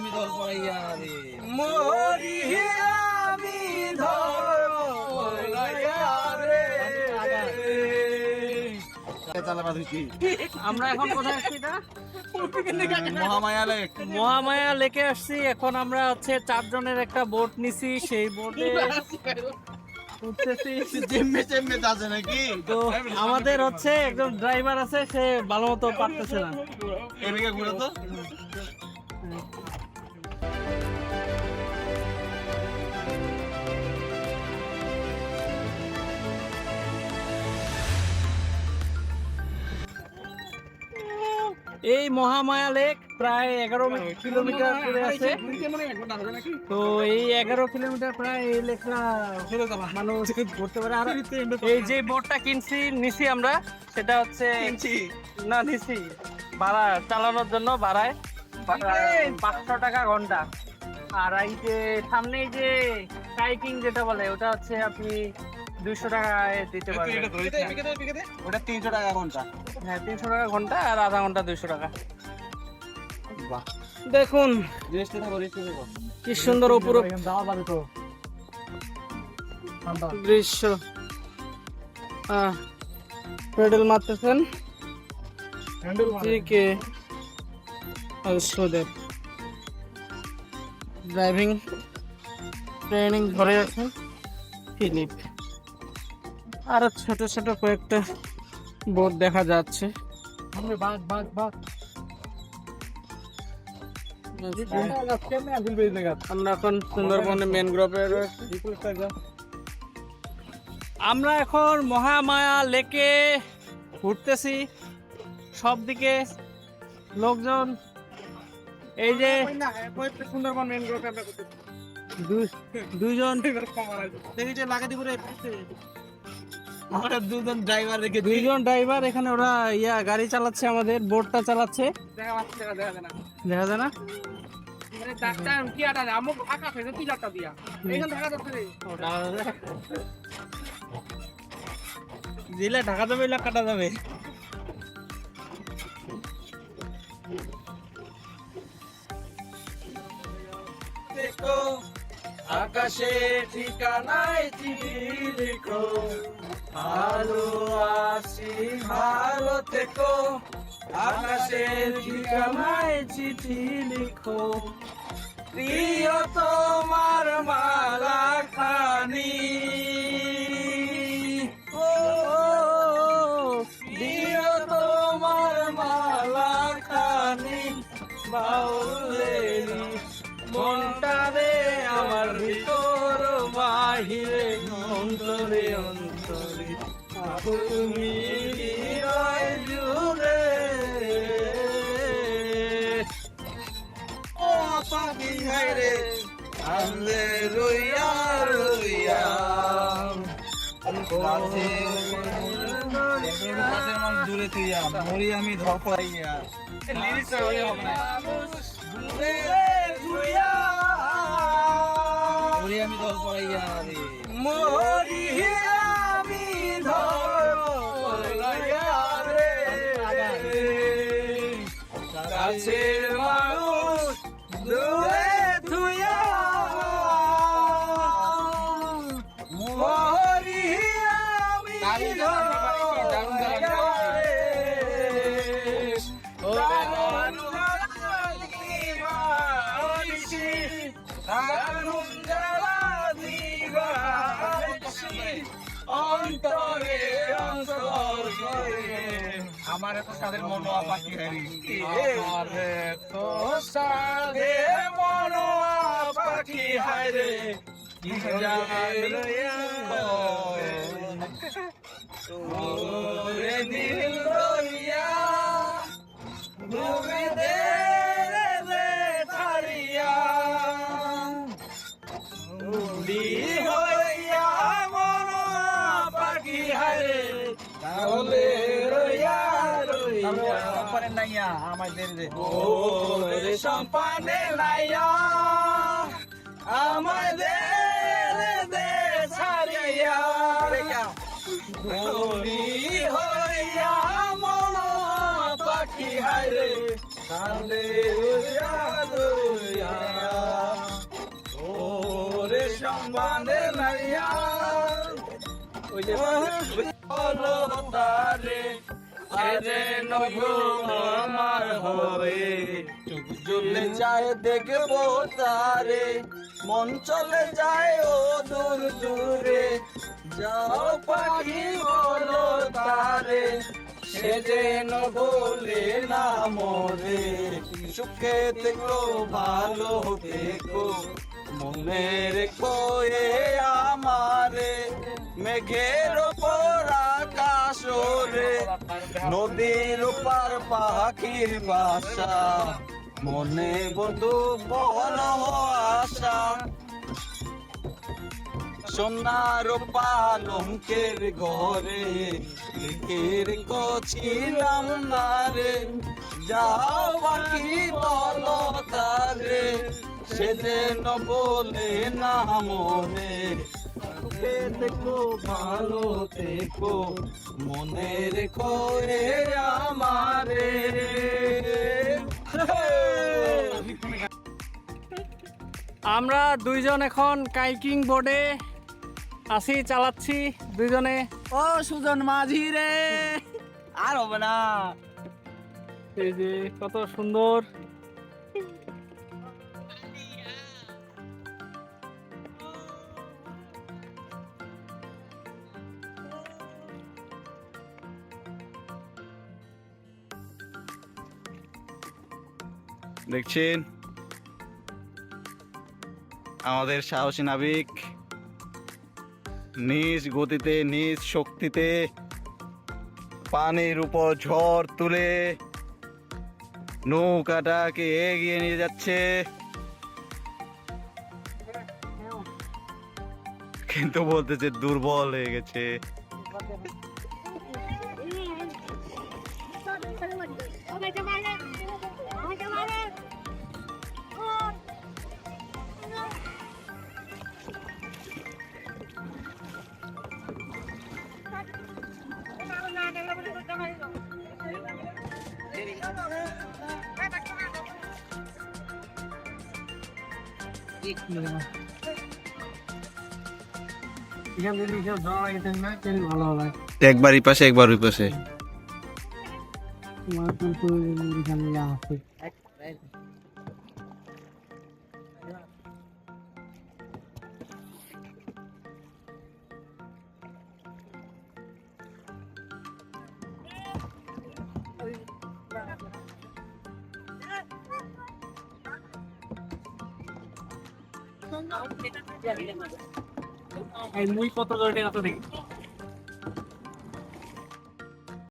আমি দল পড়াইয়া রে মরি আমি আমরা এখন কোথায় আসছি না মহামায়া লেক মহামায়া লেকে আসছি এখন আমরা হচ্ছে চারজনের একটা বোট নিছি সেই বোটে নাকি তো আমাদের হচ্ছে একজন ড্রাইভার আছে, সে ভালো মতো পারতেছে না। এদিকে ঘুরে তো। এই মহামায়া লেক প্রায় এগারো কিলোমিটার করে আছে। তো এই এগারো কিলোমিটার প্রায় এই লেকটা মানুষ ঘুরতে পারে আর এই যে বোটটা কিনছি নিছি আমরা সেটা হচ্ছে না নিছি। ভাড়া চালানোর জন্য ভাড়ায়। পাঁচশো টাকা ঘণ্টা। আর এই যে সামনে যে কাইকিং যেটা বলে ওটা হচ্ছে আপনি দুইশো টাকায় দিতে পারবেন। ওটা তিনশো টাকা ঘণ্টা। হ্যাঁ তিনশো টাকা ঘণ্টা আর আধা ঘণ্টা দুইশো টাকা। বাহ। দেখুন কি সুন্দর অপরূপ দৃশ্য। পেডেল মারতেছেন। কে সুদেব ড্রাইভিং ট্রেনিং ধরে আছেন ফিলিপ। আর ছোট ছোট কয়েকটা বোট দেখা যাচ্ছে। আমরা এখন সুন্দরবনে ম্যানগ্রোভে রয়েছি। আমরা এখন মহামায়া লেকে ঘুরতেছি। সব দিকে লোকজন এই যে সুন্দরবন ম্যানগ্রোভে আমরা দুই- দুইজন দেখি যে লাগা দিব আমরা দুজন ড্রাইভার রেখে দুইজন ড্রাইভার এখানে ওরা ইয়া গাড়ি চালাচ্ছে আমাদের বোটটা চালাচ্ছে। দেখা যায় না। দিলে ঢাকা যাবে না কাটা যাবে? আকাশে ঠিকানায় চিঠি লিখো। ভালো আছি ভালো থেকো। আকাশে ঠিকানায় চিঠি লিখো। প্রিয় তোমার মালা খানি তোমার মনটা তুমি জুড়ে ও পাখি রে। আনলে রইয়া রইয়া। দূরে তুই মরি আমি ধর পাইয়া লিরিক্স হবে না আমি ধর আমার তো সাদের মনোয়া পাখি হারি আমার তো সাদে মনোয়া পাখি হারে দিল দে যদি হইয়া মন পাখি হারে তাহলে রইয়া রইয়া। সম্পানে নাইয়া আমাদের রে। ও সম্পানে নাইয়া আমাদের পাখি হারে তাহলে সম্মানে লাইয়া। ওই যে বলো তারে আরে নগুন আমার হবে চলে যায় দেখব তারে মন চলে যায় ও দূর দূরে। যাও পাখি বলো তারে সে যেন বলে না মরে। সুখে থেকো ভালো থেকো। মনে রেখো আমারে মেঘের ওপর আকাশ ওরে নদীর পার পাখির বাসা মনে বন্ধু বল আশা সোনার পালঙ্কের ঘরে লিখের কছিলাম না রে? যাও বাকি বলো তারে সেদিন বলে না মনে থেকো ভালো থেকো মনে রেখো রে আমারে। আমরা দুইজন এখন কাইকিং বোর্ডে আসি চালাচ্ছি। দুইজনে। ও সুজন মাঝি রে। আর হবে না। এই যে কত সুন্দর দেখছেন? আমাদের সাহসী নাবিক নিজ গতিতে নিজ শক্তিতে পানির উপর ঝড় তুলে নৌকাটাকে এগিয়ে নিয়ে যাচ্ছে। কিন্তু বলতেছে দুর্বল হয়ে গেছে। এখান থেকে কেউ একবার এই পাশে একবার ওই পাশে। এই মুই কত জোরে টাকা তো দেখি